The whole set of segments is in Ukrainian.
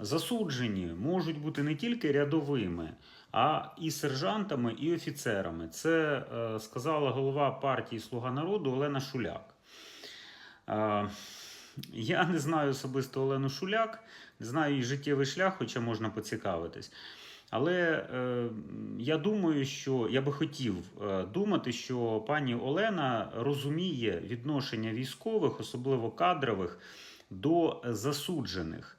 засуджені можуть бути не тільки рядовими, а і сержантами, і офіцерами. Це е, сказала голова партії Слуга народу Олена Шуляк. Е, я не знаю особисто Олену Шуляк, не знаю її життєвий шлях, хоча можна поцікавитись. Але е, я думаю, що я би хотів е, думати, що пані Олена розуміє відношення військових, особливо кадрових, до засуджених.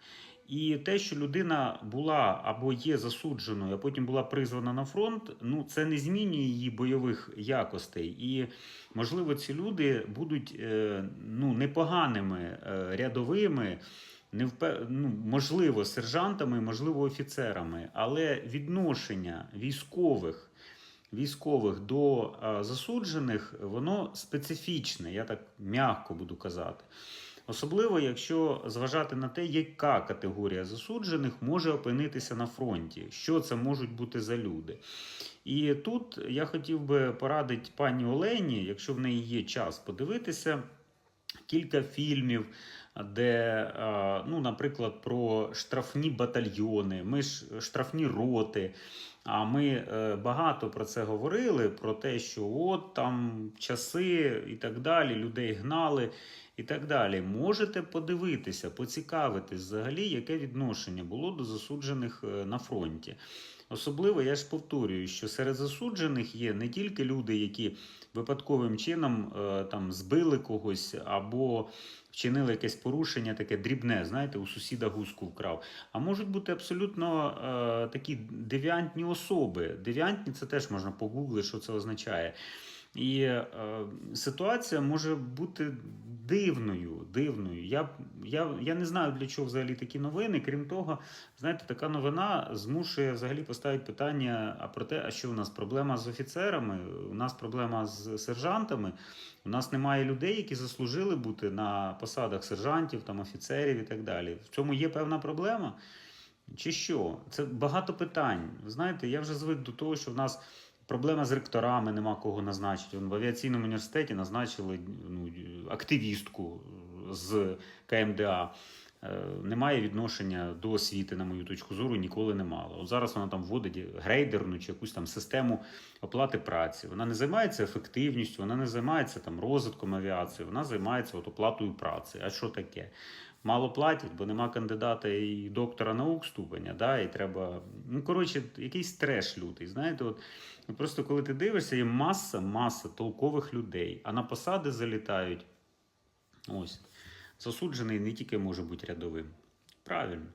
І те, що людина була або є засудженою, а потім була призвана на фронт, ну це не змінює її бойових якостей. І можливо, ці люди будуть е, ну, непоганими е, рядовими, не ну, можливо, сержантами, можливо, офіцерами, але відношення військових. Військових до е, засуджених, воно специфічне, я так м'яко буду казати. Особливо, якщо зважати на те, яка категорія засуджених може опинитися на фронті, що це можуть бути за люди. І тут я хотів би порадити пані Олені, якщо в неї є час, подивитися кілька фільмів, де, ну, наприклад, про штрафні батальйони, ми ж штрафні роти. А ми е, багато про це говорили: про те, що от там часи і так далі, людей гнали і так далі. Можете подивитися, поцікавитись взагалі, яке відношення було до засуджених е, на фронті. Особливо я ж повторюю, що серед засуджених є не тільки люди, які випадковим чином е, там збили когось або вчинили якесь порушення, таке дрібне, знаєте, у сусіда гуску вкрав. А можуть бути абсолютно е, такі девіантні особи. Девіантні це теж можна погуглити, що це означає. І е, ситуація може бути дивною. дивною. Я, я, я не знаю, для чого взагалі такі новини. Крім того, знаєте, така новина змушує взагалі поставити питання а про те, а що у нас проблема з офіцерами, у нас проблема з сержантами. У нас немає людей, які заслужили бути на посадах сержантів, там, офіцерів і так далі. В цьому є певна проблема. Чи що? Це багато питань. Ви знаєте, я вже звик до того, що в нас проблема з ректорами, нема кого назначити. В авіаційному університеті назначили ну, активістку з КМДА. Е, Немає відношення до освіти, на мою точку зору, ніколи не мало. От зараз вона там вводить грейдерну чи якусь там систему оплати праці. Вона не займається ефективністю, вона не займається там розвитком авіації, вона займається от оплатою праці. А що таке? Мало платять, бо нема кандидата і доктора наук ступеня, да, і треба. Ну, коротше, якийсь треш лютий. Знаєте, от просто коли ти дивишся, є маса, маса толкових людей, а на посади залітають. Ось. Засуджений не тільки може бути рядовим. Правильно.